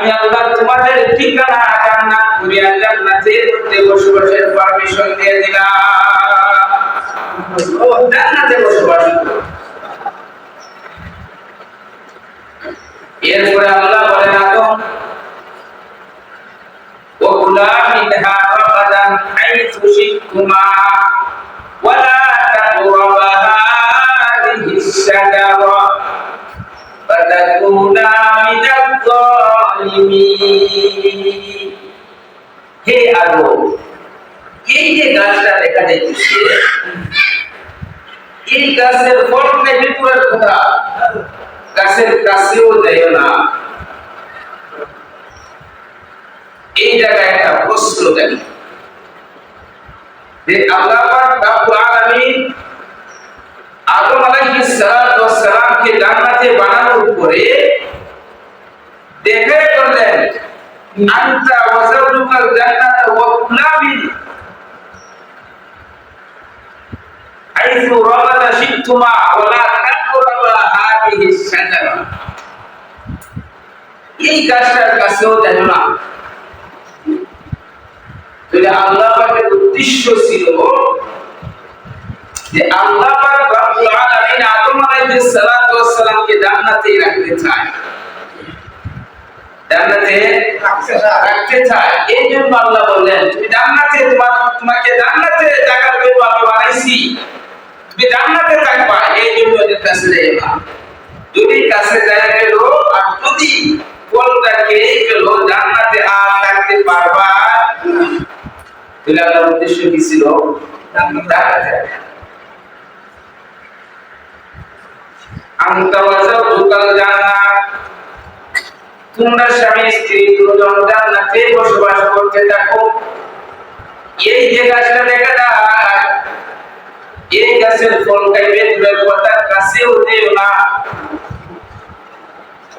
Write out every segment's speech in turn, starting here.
আমি আল্লাহ তোমাদের ঠিকানা জান্নাত করিয়া জান্নাতের মধ্যে বসবাসের পারমিশন দিয়ে দিলাম ও জান্নাতে বসবাস করো। এরপরে আল্লাহ বলেন আদম وكلا منها رغدا حيث شئتما ولا تقربا هذه الشجرة فتكونا من الظالمين হে আদম এই যে গাছটা দেখা যাইতেছে এই গাছের ফল খাইলে পুরো কথা গাছের কাছেও যাইও না এই জায়গায় একটা প্রশ্ন জানি যে আল্লাহ পাক রব্বুল আলামিন সালামকে জান্নাতে বানানোর পরে দেখে করলেন, আনতা ওয়া যাওজুকাল জান্নাতা ওয়া কুলা মিন হাইথু শিতুমা ওয়া লা তাকরাবা হাদিহি শাজারা এই গাছটার কাছেও যেন না। তাহলে আল্লাহ পাকের উদ্দেশ্য ছিল যে আল্লাহ পাক রব্বুল আলামিন আদম আলাইহিস সালাতু ওয়াস সালামকে জান্নাতে রাখতে চায়। জান্নাতে রাখতে চায়। এই জন্য আল্লাহ বললেন, তুমি জান্নাতে তোমার, তোমাকে জান্নাতে জায়গার জন্য আমি বানাইছি। তুমি জান্নাতে থাকবা এই জন্য ওদের কাছে যাই যদি কাছে যায় গেল, আর যদি কোনটাকে গেল, জান্নাতে আর থাকতে পারবা তাহলে আল্লাহর উদ্দেশ্য কি ছিল? জান্নাতে আনতা ওয়াজাও দুকাল জান্নাত তোমরা স্বামী স্ত্রী দুজন জান্নাতে বসবাস করতে থাকো এই যে গাছটা দেখা যায়, এই গাছের ফল খাইবে, দূরের কথা কাছেও যেও না।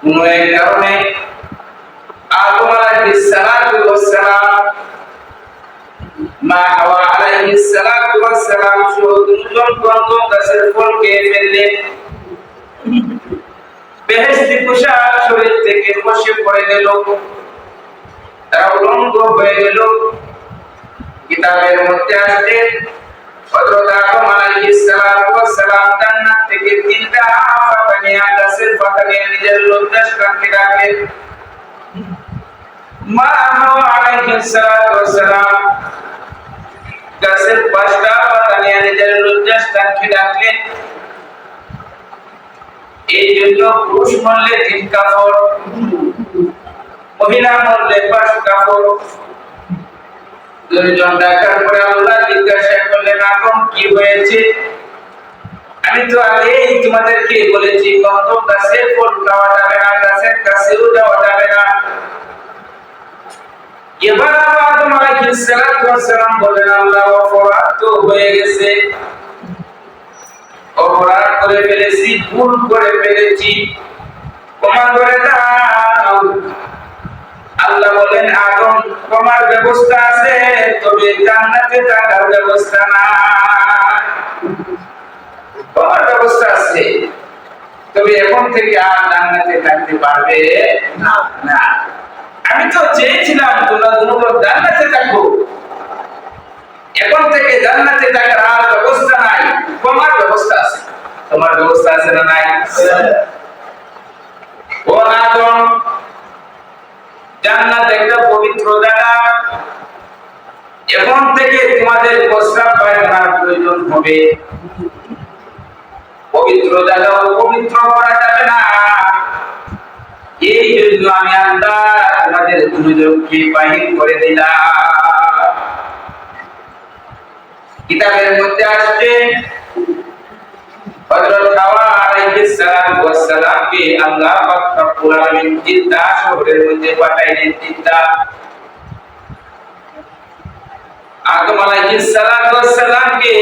কোন এক কারণে আদম আলাইহিস সালাতু ওয়াস সালাম, মা হাওয়া আলাইহিস সালাতু ওয়াস সালাম সহ দুজন বন্ধু গাছের ফল খেয়ে ফেললেন। বেহেশতি পোশাক শরীর থেকে বসে পড়ে গেল। তারা উলঙ্গ হয়ে গেল। কিতাবের মধ্যে আসছে নিজের সালাম গাছের পাঁচটা পাতা নিয়ে নিজের রাখলেন। এই জন্য পুরুষ মরলে তিন কাপড় মহিলা মরলে পাঁচ কাপড় দুইজন ডাকার পরে আল্লাহ জিজ্ঞাসা করলেন এখন কি হয়েছে? আমি তো আগেই তোমাদেরকে বলেছি কত গাছের ফল খাওয়া যাবে না, গাছের কাছেও যাওয়া যাবে না। এবার সালাতু ওয়াস সালাম বলেন, আল্লাহ, অপরাধ তো হয়ে গেছে। করে ফেলেছি, ভুল করে ফেলেছি। ক্ষমা করে দাও। আল্লাহ বলেন আদম তোমার ব্যবস্থা আছে, তবে জান্নাতে থাকার ব্যবস্থা না তোমার ব্যবস্থা আছে, তবে এখন থেকে আর জান্নাতে থাকতে পারবে না। না আমি তো চেয়েছিলাম, তোমরা দুটো জান্নাতে থাকো। এখন থেকে জান্নাতে থাকার আর ব্যবস্থা নাই তোমার ব্যবস্থা আছে। তোমার ব্যবস্থা আছে না নাই? ও আদম জান্নাত একটা পবিত্র জায়গা। এখন থেকে তোমাদের প্রস্রাব পায়খানার প্রয়োজন হবে। পবিত্র জায়গা পবিত্র করা যাবে না। এই জন্য আমি আল্লাহ তোমাদের দুজনকে বাহির করে দিলাম। কিতাবের মধ্যে আসছে হযরত হাওয়া আলাইহিস সালাম ওয়াস সালামকে আল্লাহ পাক রব্বুল আলামিন জিদ্দা শহরের মধ্যে পাঠাইলেন জিদ্দা আদম আলাইহিস সালাম ওয়াস সালামকে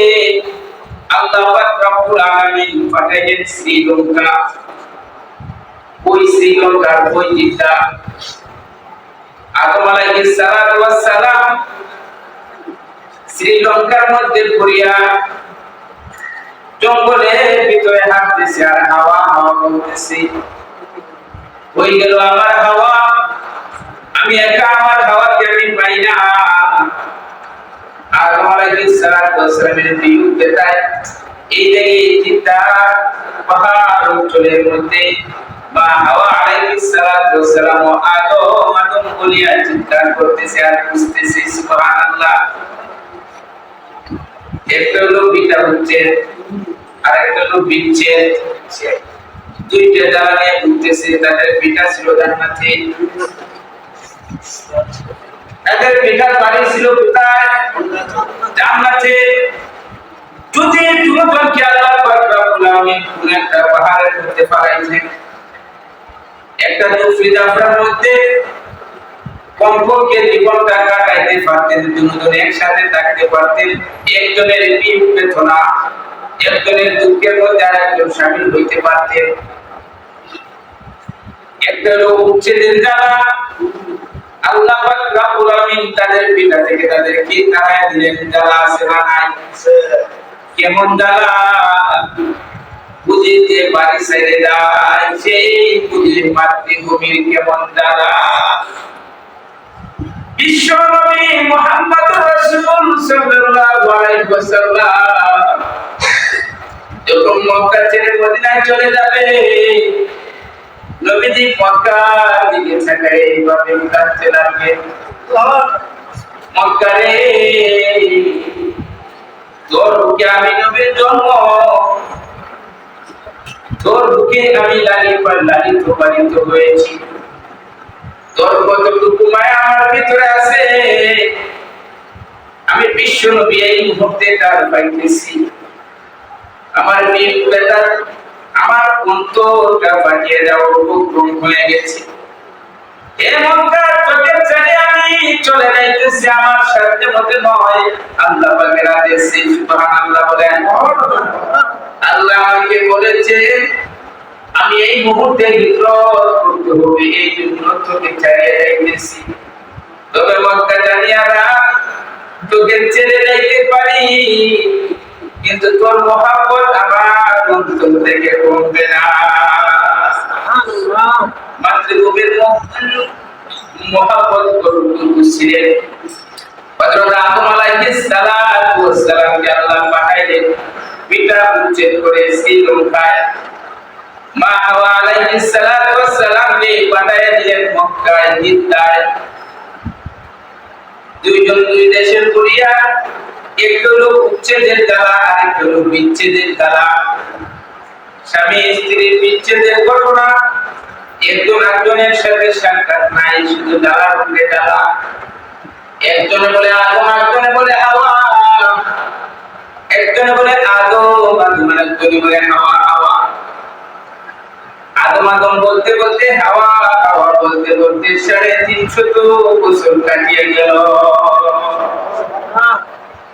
আল্লাহ পাক রব্বুল আলামিন পাঠাইলেন শ্রীলঙ্কা ওই শ্রীলঙ্কার ওই জিদ্দা আদম আলাইহিস সালাম ওয়াস সালাম শ্রীলঙ্কার মধ্যে পড়িয়া জঙ্গলের ভিতরে হাঁটতেছে আর হাওয়া হাওয়া বলতেছে হয়ে গেল আমার হাওয়া একা আমার হাওয়াকে আমি পাই না আর আমার আগে সালাত ওয়াসালামের বিয়োগ দেখায় এই জায়গায় চিন্তা পাহাড় অঞ্চলের মধ্যে মা হাওয়া আলাইহিস সালাতু ওয়াসালাম ও আদম আদম বলিয়া চিৎকার করতেছে আর বুঝতেছে সুবহানাল্লাহ একটা লোক বিটা হচ্ছে একটা লোক বিচ্ছেদ। দুইটা জ্বালা নিয়ে ঘুরতেছে, তাদের পিতা ছিল তাদের পিতার বাড়ি ছিল কোথায়? যদি আল্লাহ পাক কোন একটা পাহাড়ের মধ্যে একটা মধ্যে কমপক্ষে কাটাইতে পারতেন দুজন একসাথে থাকতে পারতেন, একজনের বেদনা একজনের দুঃখের মধ্যে আরেকজন সামিল হইতে পারতেন একটা লোক উচ্ছেদের বুঝিতে বাড়ি যায় কেমন জ্বালা বিশ্ব নবী মুহাম্মদ রাসূল সাল্লাল্লাহু আলাইহি ওয়াসাল্লাম যখন মক্কা ছেড়ে মদিনায় চলে যাবে। নবীজি দিকে এইভাবে কাঁদতে রে তোর বুকে আমি নবীর জন্ম তোর বুকে আমি লালিত লালিত পালিত হয়েছি। তোর কতটুকু মায়া আমার ভিতরে আছে। আমি বিশ্ব নবী এই মুহূর্তে তার পাইতেছি? আমার বীর বেতার আমার অন্তরটা পাঠিয়ে দাও, উপক্রম হয়ে গেছে। আল্লাহ আমাকে বলেছে, আমি এই মুহূর্তে হিজরত করতে হবে এই তোকে ছেড়ে যাইতেছি। তবে মক্কা জানিয়া তোকে ছেড়ে যাইতে পারি। কিন্তু তোর মহাব্বত আমার অন্তর থেকে কমবে না। মাতৃভূমির মহাব্বত করতে ছিলেন হযরত আদম আলাইহিস সালাতু ওয়াস সালামকে আল্লাহ পাঠাইলেন পিতা উচ্ছেদ করে শ্রীলঙ্কায় মা হাওয়া আলাইহিস সালাতু ওয়াস সালামকে পাঠাইয়া দিলেন মক্কায় জিদ্দায় দুইজন দুই দেশের করিয়া একটু আদম আদম বলতে বলতে, হাওয়া হাওয়া বলতে বলতে সাড়ে তিনশো তো বছর কাটিয়ে গেল।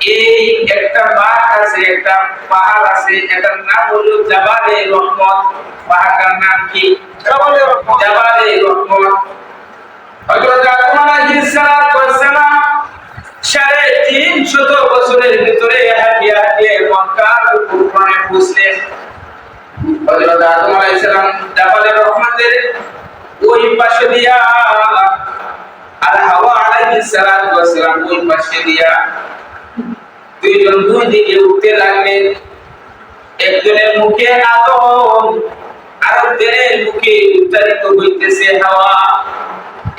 এই একটা বাঘ আছে একটা পাহাড় আছে এটার নাম হলো জাবালে রহমত। পাহাড়টার নাম কি? জাবালে রহমত। জাবালে রহমত। হযরত আদম আলাইহিস সালাম সাড়ে তিনশত বছরের ভিতরে হাঁটিয়ে হাঁটিয়ে মক্কার উপরে পৌঁছলেন হযরত আদম আলাইহিস সালাম জাবালে রহমতের ওই পাশে দিয়া আর হাওয়া আলাইহিস সালাম ওই পাশে দিয়া। দুইজন দুই দিকে উঠতে লাগলেন। একজনের মুখে আদম আরেকজনের মুখে উচ্চারিত হইতেছে হাওয়া।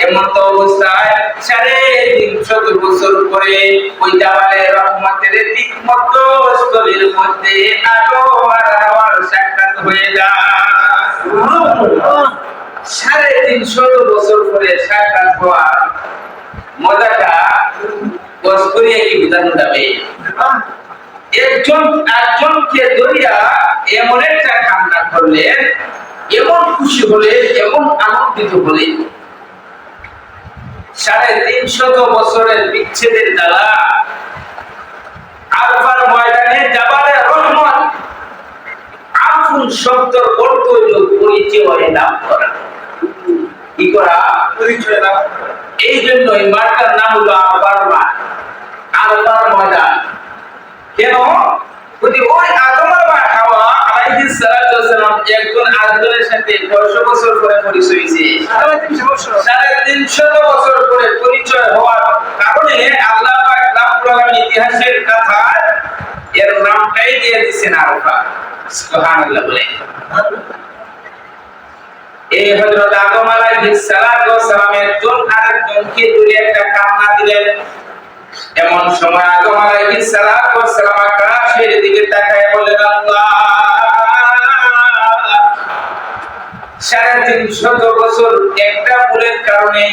এমন তো অবস্থায় সাড়ে তিনশত বছর পরে ওই জাবালে রহমতের দিক মতো স্থলের মধ্যে আদম আর হাওয়ার সাক্ষাৎ হয়ে যায়। সাড়ে তিনশত বছর পরে সাক্ষাৎ হওয়ার মজাটা ওয়াজ করিয়া কি বিধান যাবে একজন একজনকে ধরিয়া এমন একটা কান্না এমন খুশি হলে এমন আনন্দিত হলে সাড়ে তিন শত বছরের বিচ্ছেদের দ্বারা ময়দানে জাবালে রহমান আফুন পরিচয় লাভ করা। কি করা? পরিচয় লাভ এই জন্য এই মার্কার নাম হলো আবার মা আরবার ময়দান। কেন? যদি ওই আদম আর হাওয়া আলাইহিস সালাতু ওয়াসালাম একজন আরেকজনের সাথে 500 বছর পরে পরিচয় হয়েছে? সাড়ে তিনশো বছর। সাড়ে তিনশত বছর পরে পরিচয় হওয়ার কারণে আল্লাহ পাক রাব্বুল আলামিন ইতিহাসের কথায় এর নামটাই দিয়ে দিয়েছেন আরফা। সুবহানাল্লাহ বলে। এই হযরত আদম আলাইহিস সালাতু ওয়াসালাম একজন আরেকজনকে দূরে একটা কান্না দিলেন। এমন সময় আদম আলাইহিস সালাতু ওয়াসালাম আকাশের দিকে তাকায় বলেন আল্লাহ! সাড়ে তিনশত বছর একটা ভুলের কারণে,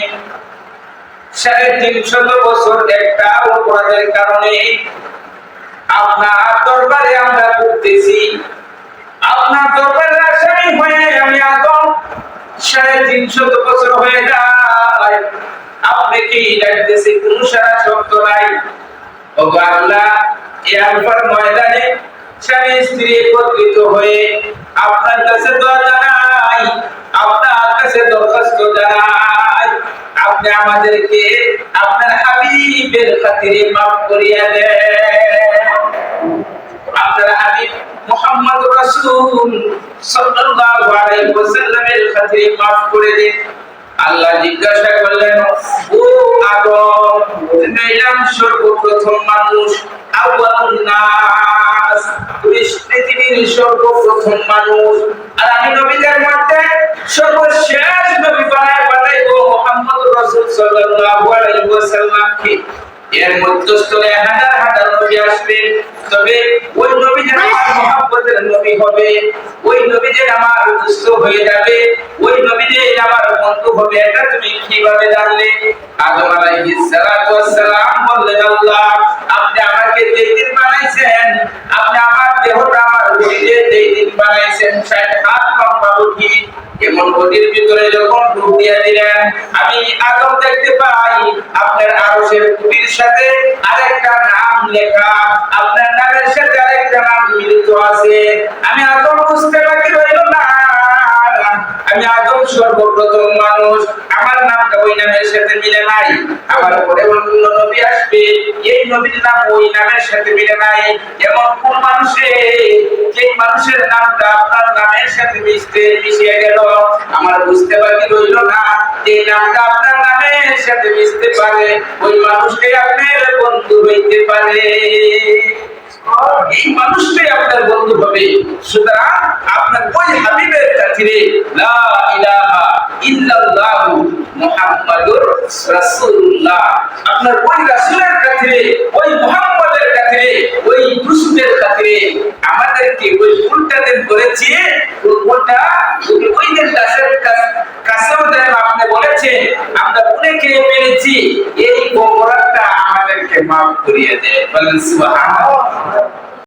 সাড়ে তিনশত বছর একটা অপরাধের কারণে আপনার দরবারে আমরা করতেছি আপনার দরবারে আসামি হয়ে আমি আদম সাড়ে তিনশত বছর হয়ে যায়। আপনি কি ডাকতেছি? কোন সারা আমাদেরকে আপনার হাবিবের খাতিরে মাফ করিয়া দেন। আপনার হাবিব মুহাম্মদ রাসূল সাল্লাল্লাহু আলাইহি ওয়াসাল্লামের খাতিরে maaf করে দিন। আল্লাহ জিজ্ঞাসা করলেন ও আদম তুমি এলাম সর্বপ্রথম মানুষ আউয়ালুন নাস তুমি পৃথিবীর সর্বপ্রথম মানুষ। আর আমি নবীদের মধ্যে সর্বশেষ নবী বানায় পাঠাইবো মুহাম্মদ রাসূল সাল্লাল্লাহু আলাইহি ওয়াসাল্লামকে। এর মধ্যস্থলে হাজার হাজার নবী আসবেন তবে ওই নবী যেন আমার মহাব্বতের নবী হবে, ওই নবী যেন আমার দুস্থ হয়ে যাবে, ওই নবী যে আমার বন্ধু হবে, এটা তুমি কীভাবে জানলে? আদম আলাইহিস সালাতু ওয়াসসালাম বললেন, আল্লাহ, আপনি আমাকে যেই দিন বানাইছেন, আপনি আমার দেহটা আমার শরীরে যেই দিন বানাইছেন ষাট হাত লম্বা বুদ্ধি এমন নদীর ভিতরে যখন ডুব দিয়ে দিলেন, আমি আদম দেখতে পাই, আপনার আরশের কুটির সাথে আরেকটা নাম লেখা, আপনার নামের সাথে আরেকটা নাম মিলিত আছে। আমি আদম বুঝতে বাকি রইল না। আমি আদম সর্বপ্রথম মানুষ। আমার নামটা ওই নামের সাথে মিলে নাই। আমার পরে অন্য নবী আসবে। এই নবীর নাম ওই নামের সাথে মিলে নাই। এমন কোন মানুষে? যে মানুষের নামটা আপনার নামের সাথে মিশতে মিশিয়ে গেল, আমার বুঝতে বাকি রইল না। যে নামটা আপনার নামের সাথে মিশতে পারে। ওই মানুষটাই আপনার বন্ধু হইতে পারে। এই মানুষটাই আপনার বন্ধু হবে। সুতরাং আপনার ওই হাবিবের কাছে লা ইলাহা ইল্লাল্লাহু মুহাম্মাদুর রাসূলুল্লাহ। আপনার ওই রাসূলের কাছে, ওই মুহাম্মাদের কাছে, ওই দুষ্টের কাছে আমাদেরকে ওই উল্টা দিন করেছি। ওই উল্টা ওই ওই দিন দাসের কাছেও যেন আপনি বলেছেন, আমরা খেয়ে পেরেছি এই অপরাধটা আমাদেরকে মাফ করিয়ে দেয় বলেন সুবহানাল্লাহ।